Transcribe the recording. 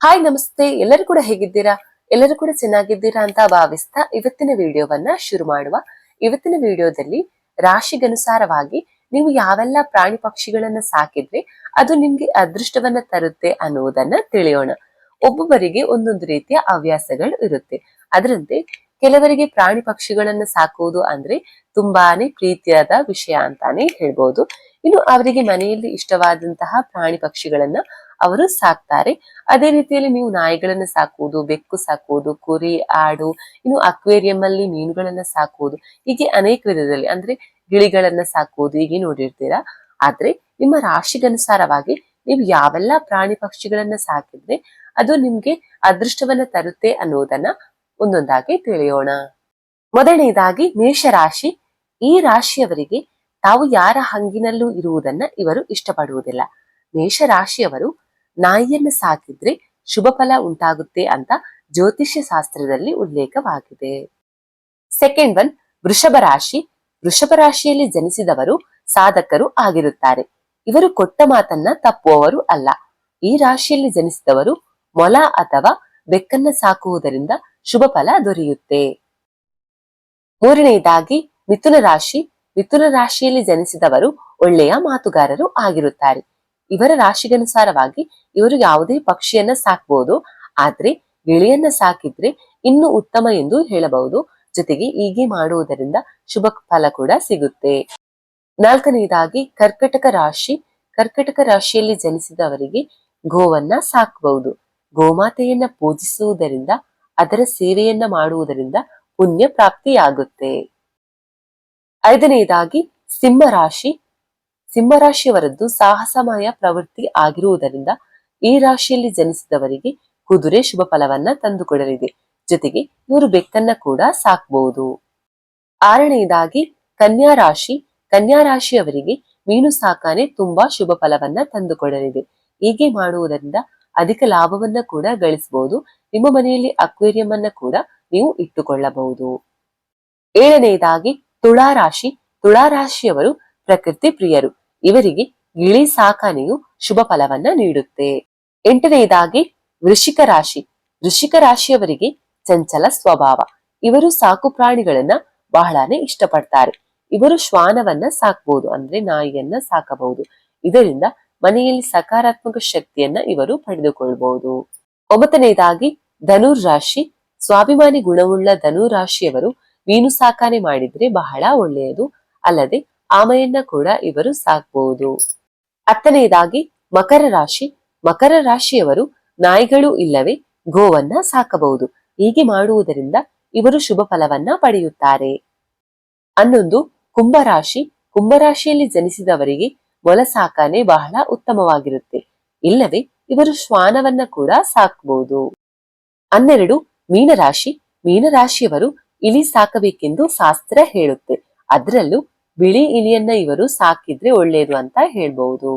Hi ನಮಸ್ತೆ. ಎಲ್ಲರೂ ಕೂಡ ಹೇಗಿದ್ದೀರಾ? ಎಲ್ಲರೂ ಕೂಡ ಚೆನ್ನಾಗಿದ್ದೀರಾ ಅಂತ ಭಾವಿಸ್ತಾ ಇವತ್ತಿನ ವಿಡಿಯೋವನ್ನ ಶುರು ಮಾಡುವ. ಇವತ್ತಿನ ವಿಡಿಯೋದಲ್ಲಿ ರಾಶಿಗನುಸಾರವಾಗಿ ನೀವು ಯಾವೆಲ್ಲ ಪ್ರಾಣಿ ಪಕ್ಷಿಗಳನ್ನ ಸಾಕಿದ್ರೆ ಅದು ನಿಮ್ಗೆ ಅದೃಷ್ಟವನ್ನ ತರುತ್ತೆ ಅನ್ನುವುದನ್ನ ತಿಳಿಯೋಣ. ಒಬ್ಬೊಬ್ಬರಿಗೆ ಒಂದೊಂದು ರೀತಿಯ ಹವ್ಯಾಸಗಳು ಇರುತ್ತೆ. ಅದರಂತೆ ಕೆಲವರಿಗೆ ಪ್ರಾಣಿ ಪಕ್ಷಿಗಳನ್ನ ಸಾಕುವುದು ಅಂದ್ರೆ ತುಂಬಾನೇ ಪ್ರೀತಿಯಾದ ವಿಷಯ ಅಂತಾನೆ ಹೇಳ್ಬೋದು. ಇನ್ನು ಅವರಿಗೆ ಮನೆಯಲ್ಲಿ ಇಷ್ಟವಾದಂತಹ ಪ್ರಾಣಿ ಪಕ್ಷಿಗಳನ್ನ ಅವರು ಸಾಕ್ತಾರೆ. ಅದೇ ರೀತಿಯಲ್ಲಿ ನೀವು ನಾಯಿಗಳನ್ನ ಸಾಕುವುದು, ಬೆಕ್ಕು ಸಾಕುವುದು, ಕುರಿ, ಆಡು, ಇನ್ನು ಅಕ್ವೇರಿಯಂ ಅಲ್ಲಿ ಮೀನುಗಳನ್ನ ಸಾಕುವುದು, ಹೀಗೆ ಅನೇಕ ವಿಧದಲ್ಲಿ ಅಂದ್ರೆ ಗಿಳಿಗಳನ್ನ ಸಾಕುವುದು ಹೀಗೆ ನೋಡಿರ್ತೀರಾ. ಆದ್ರೆ ನಿಮ್ಮ ರಾಶಿಗನುಸಾರವಾಗಿ ನೀವು ಯಾವೆಲ್ಲ ಪ್ರಾಣಿ ಪಕ್ಷಿಗಳನ್ನ ಸಾಕಿದ್ರೆ ಅದು ನಿಮ್ಗೆ ಅದೃಷ್ಟವನ್ನ ತರುತ್ತೆ ಅನ್ನೋದನ್ನ ಒಂದೊಂದಾಗಿ ತಿಳಿಯೋಣ. ಮೊದಲನೇದಾಗಿ ಮೇಷರಾಶಿ. ಈ ರಾಶಿಯವರಿಗೆ ತಾವು ಯಾರ ಹಂಗಿನಲ್ಲೂ ಇರುವುದನ್ನ ಇವರು ಇಷ್ಟಪಡುವುದಿಲ್ಲ. ಮೇಷರಾಶಿಯವರು ನಾಯಿಯನ್ನು ಸಾಕಿದ್ರೆ ಶುಭ ಫಲ ಉಂಟಾಗುತ್ತೆ ಅಂತ ಜ್ಯೋತಿಷ್ಯ ಶಾಸ್ತ್ರದಲ್ಲಿ ಉಲ್ಲೇಖವಾಗಿದೆ. ಸೆಕೆಂಡ್ ಒನ್ ವೃಷಭ ರಾಶಿ. ವೃಷಭ ರಾಶಿಯಲ್ಲಿ ಜನಿಸಿದವರು ಸಾಧಕರು ಆಗಿರುತ್ತಾರೆ. ಇವರು ಕೊಟ್ಟ ಮಾತನ್ನ ತಪ್ಪುವವರು ಅಲ್ಲ. ಈ ರಾಶಿಯಲ್ಲಿ ಜನಿಸಿದವರು ಮೊಲ ಅಥವಾ ಬೆಕ್ಕನ್ನ ಸಾಕುವುದರಿಂದ ಶುಭ ಫಲ ದೊರೆಯುತ್ತೆ. ಮೂರನೆಯದಾಗಿ ಮಿಥುನ ರಾಶಿ. ಮಿಥುನ ರಾಶಿಯಲ್ಲಿ ಜನಿಸಿದವರು ಒಳ್ಳೆಯ ಮಾತುಗಾರರು ಆಗಿರುತ್ತಾರೆ. ಇವರ ರಾಶಿಗನುಸಾರವಾಗಿ ಇವರು ಯಾವುದೇ ಪಕ್ಷಿಯನ್ನ ಸಾಕ್ಬಹುದು ಆದ್ರೆ ಗಿಳಿಯನ್ನ ಸಾಕಿದ್ರೆ ಇನ್ನು ಉತ್ತಮ ಎಂದು ಹೇಳಬಹುದು. ಜೊತೆಗೆ ಹೀಗೆ ಮಾಡುವುದರಿಂದ ಶುಭ ಫಲ ಕೂಡ ಸಿಗುತ್ತೆ. ನಾಲ್ಕನೆಯದಾಗಿ ಕರ್ಕಟಕ ರಾಶಿ. ಕರ್ಕಟಕ ರಾಶಿಯಲ್ಲಿ ಜನಿಸಿದವರಿಗೆ ಗೋವನ್ನ ಸಾಕಬಹುದು ಗೋಮಾತೆಯನ್ನ ಪೂಜಿಸುವುದರಿಂದ ಅದರ ಸೇವೆಯನ್ನ ಮಾಡುವುದರಿಂದ ಪುಣ್ಯ ಪ್ರಾಪ್ತಿಯಾಗುತ್ತೆ ಐದನೆಯದಾಗಿ ಸಿಂಹರಾಶಿ. ಸಿಂಹರಾಶಿಯವರದ್ದು ಸಾಹಸಮಯ ಪ್ರವೃತ್ತಿ ಆಗಿರುವುದರಿಂದ ಈ ರಾಶಿಯಲ್ಲಿ ಜನಿಸಿದವರಿಗೆ ಕುದುರೆ ಶುಭ ಫಲವನ್ನ ತಂದುಕೊಡಲಿದೆ. ಜೊತೆಗೆ ಇವರು ಬೆಕ್ಕನ್ನ ಕೂಡ ಸಾಕಬಹುದು ಆರನೆಯದಾಗಿ ಕನ್ಯಾ ರಾಶಿ. ಕನ್ಯಾ ರಾಶಿಯವರಿಗೆ ಮೀನು ಸಾಕಾನೆ ತುಂಬಾ ಶುಭ ಫಲವನ್ನ ತಂದುಕೊಡಲಿದೆ. ಹೀಗೆ ಮಾಡುವುದರಿಂದ ಅಧಿಕ ಲಾಭವನ್ನ ಕೂಡ ಗಳಿಸಬಹುದು ನಿಮ್ಮ ಮನೆಯಲ್ಲಿ ಅಕ್ವೇರಿಯಂ ಅನ್ನ ಕೂಡ ನೀವು ಇಟ್ಟುಕೊಳ್ಳಬಹುದು. ಏಳನೆಯದಾಗಿ ತುಳಾರಾಶಿ. ತುಳಾರಾಶಿಯವರು ಪ್ರಕೃತಿ ಪ್ರಿಯರು. ಇವರಿಗೆ ಗಿಳಿ ಸಾಕಾನೆಯು ಶುಭ ಫಲವನ್ನ ನೀಡುತ್ತೆ. ಎಂಟನೆಯದಾಗಿ ವೃಷಿಕ ರಾಶಿ. ವೃಷಿಕ ರಾಶಿಯವರಿಗೆ ಚಂಚಲ ಸ್ವಭಾವ. ಇವರು ಸಾಕು ಪ್ರಾಣಿಗಳನ್ನ ಬಹಳಾನೇ ಇಷ್ಟಪಡ್ತಾರೆ. ಇವರು ಶ್ವಾನವನ್ನ ಸಾಕಬಹುದು ಅಂದ್ರೆ ನಾಯಿಯನ್ನ ಸಾಕಬಹುದು. ಇದರಿಂದ ಮನೆಯಲ್ಲಿ ಸಕಾರಾತ್ಮಕ ಶಕ್ತಿಯನ್ನ ಇವರು ಪಡೆದುಕೊಳ್ಬಹುದು ಒಂಬತ್ತನೆಯದಾಗಿ ಧನುರ್ ರಾಶಿ. ಸ್ವಾಭಿಮಾನಿ ಗುಣವುಳ್ಳ ಧನುರ್ ರಾಶಿಯವರು ಮೀನು ಸಾಕಾಣೆ ಮಾಡಿದ್ರೆ ಬಹಳ ಒಳ್ಳೆಯದು. ಅಲ್ಲದೆ, ಆಮೆಯನ್ನ ಕೂಡ ಇವರು ಸಾಕಬಹುದು ಹತ್ತನೆಯದಾಗಿ ಮಕರ ರಾಶಿ. ಮಕರ ರಾಶಿಯವರು ನಾಯಿಗಳು ಇಲ್ಲವೇ ಗೋವನ್ನ ಸಾಕಬಹುದು. ಹೀಗೆ ಮಾಡುವುದರಿಂದ ಇವರು ಶುಭ ಫಲವನ್ನ ಪಡೆಯುತ್ತಾರೆ. ಹನ್ನೊಂದು ಕುಂಭರಾಶಿ ಕುಂಭರಾಶಿಯಲ್ಲಿ ಜನಿಸಿದವರಿಗೆ ಮೊಲ ಸಾಕಾನೆ ಬಹಳ ಉತ್ತಮವಾಗಿರುತ್ತೆ. ಇಲ್ಲವೇ ಇವರು ಶ್ವಾನವನ್ನ ಕೂಡ ಸಾಕಬಹುದು ಹನ್ನೆರಡು, ಮೀನರಾಶಿ. ಮೀನರಾಶಿಯವರು ಇಲಿ ಸಾಕಬೇಕೆಂದು ಶಾಸ್ತ್ರ ಹೇಳುತ್ತೆ. ಅದರಲ್ಲೂ ಬಿಳಿ ಇಲಿಯನ್ನ ಇವರು ಸಾಕಿದ್ರೆ ಒಳ್ಳೆಯದು ಅಂತ ಹೇಳ್ಬಹುದು